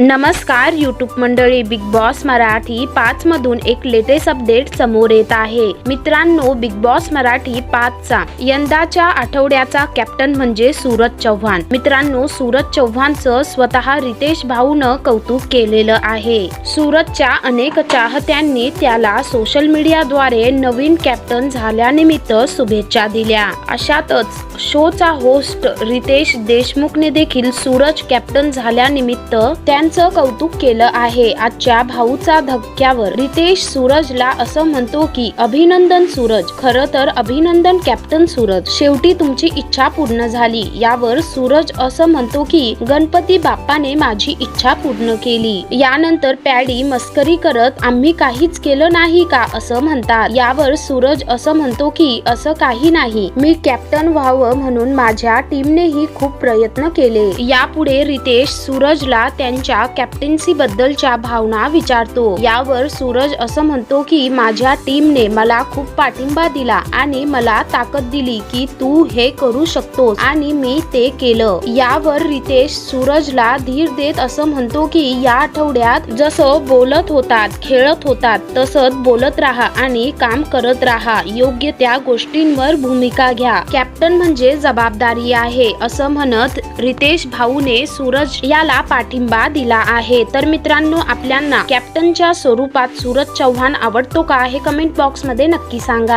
नमस्कार यूट्यूब मंडळी. Big boss Marathi पाच मधून एक लेटेस्ट अपडेट समोर येत आहे. मित्रांनो बिग बॉस मराठी पाचचा. यंदाच्या आठवड्याचा कॅप्टन म्हणजे सूरज चव्हाण. मित्रांनो सूरज चव्हाणचं स्वतः रितेश भाऊनं कौतुक केलेलं आहे. सूरजच्या अनेक चाहत्यांनी त्याला सोशल मीडियाद्वारे नवीन कॅप्टन झाल्यानिमित्त शुभेच्छा दिल्या. अशातच शोचा होस्ट रितेश देशमुखने देखील सूरज कॅप्टन झाल्यानिमित्त त्यांचं कौतुक केलं आहे. आजच्या भाऊचा धक्क्यावर रितेश सूरजला असं म्हणतो की अभिनंदन सूरज. खरं तर अभिनंदन कॅप्टन सूरज. शेवटी तुमची इच्छा पूर्ण झाली. यावर सूरज असं म्हणतो की गणपती बाप्पाने माझी इच्छा पूर्ण केली. यानंतर पॅडी मस्करी करत आम्ही काहीच केलं नाही का? असं म्हणतात. यावर सूरज असं म्हणतो की असं काही नाही. मी कॅप्टन व्हावं म्हणून माझ्या टीमनेही खूप प्रयत्न केले. यापुढे रितेश सूरजला त्यांच्या कॅप्टन्सी बद्दलच्या भावना विचारतो. यावर सूरज असं म्हणतो की माझ्या टीमने मला खूप पाठिंबा दिला आणि मला ताकद दिली की तू हे करू शकतोस आणि मी ते केलं. यावर रितेश सूरजला धीर देत असं म्हणतो की या आठवड्यात जसं बोलत होतात खेळत होतात तसंच बोलत राहा आणि काम करत राहा. योग्य त्या गोष्टींवर भूमिका घ्या. कॅप्टन म्हणजे जबाबदारी आहे असं म्हणत रितेश भाऊने सूरज याला पाठिंबा दिला आहे. तर मित्रांनो आपल्यांना कॅप्टनच्या स्वरूपात सूरज चव्हाण आवडतो का हे कमेंट बॉक्समध्ये नक्की सांगा.